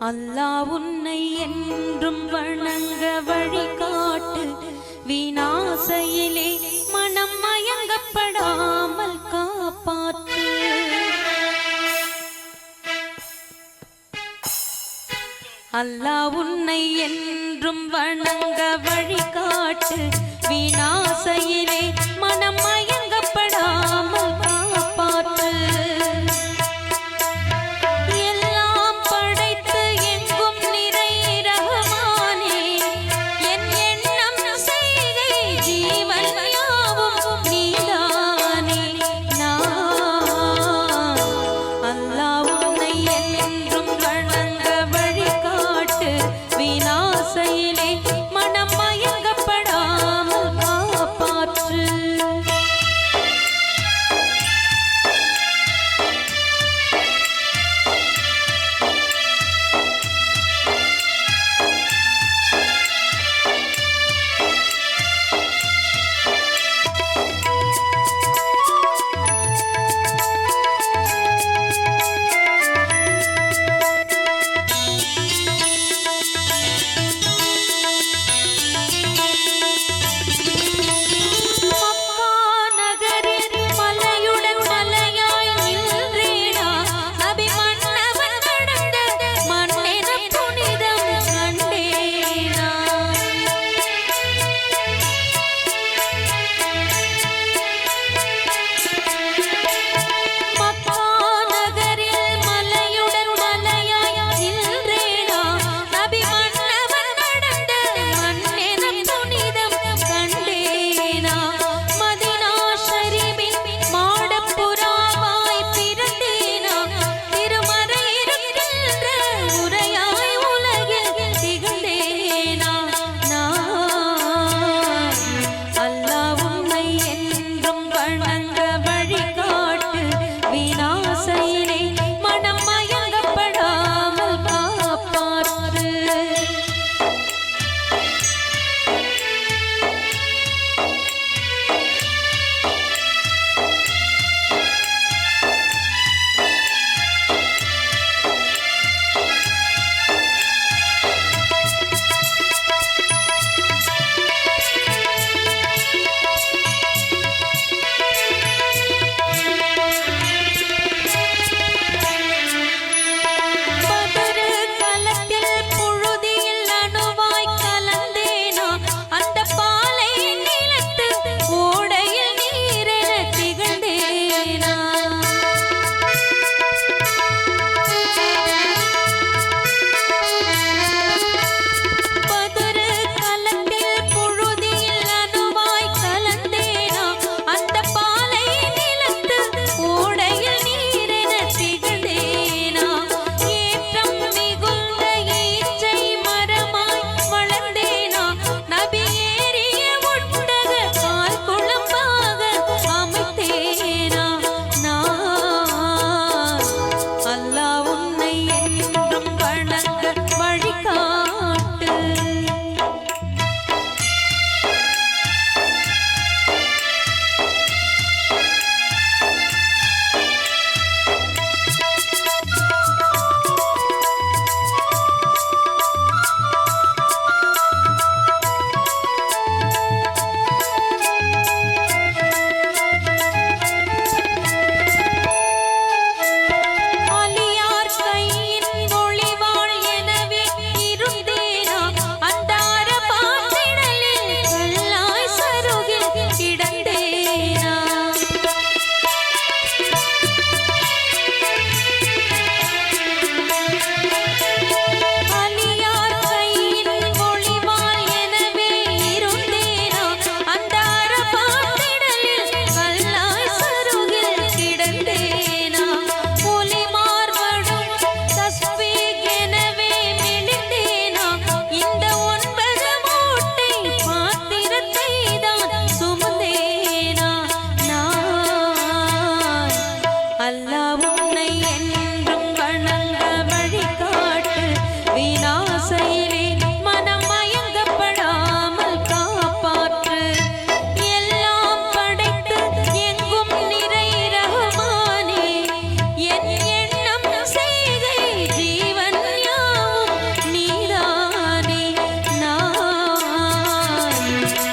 அல்லா உன்னை என்றும் வணங்க வழிகாட்டு. வீணாசையிலே மனம் மயங்கப்படாமல் காப்பாற்று. அல்லா உன்னை என்றும் வணங்க வழிகாட்டு.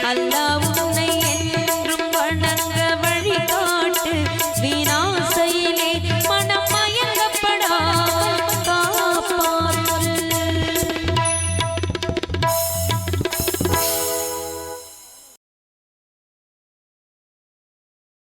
அல்லாஹ் உன்னை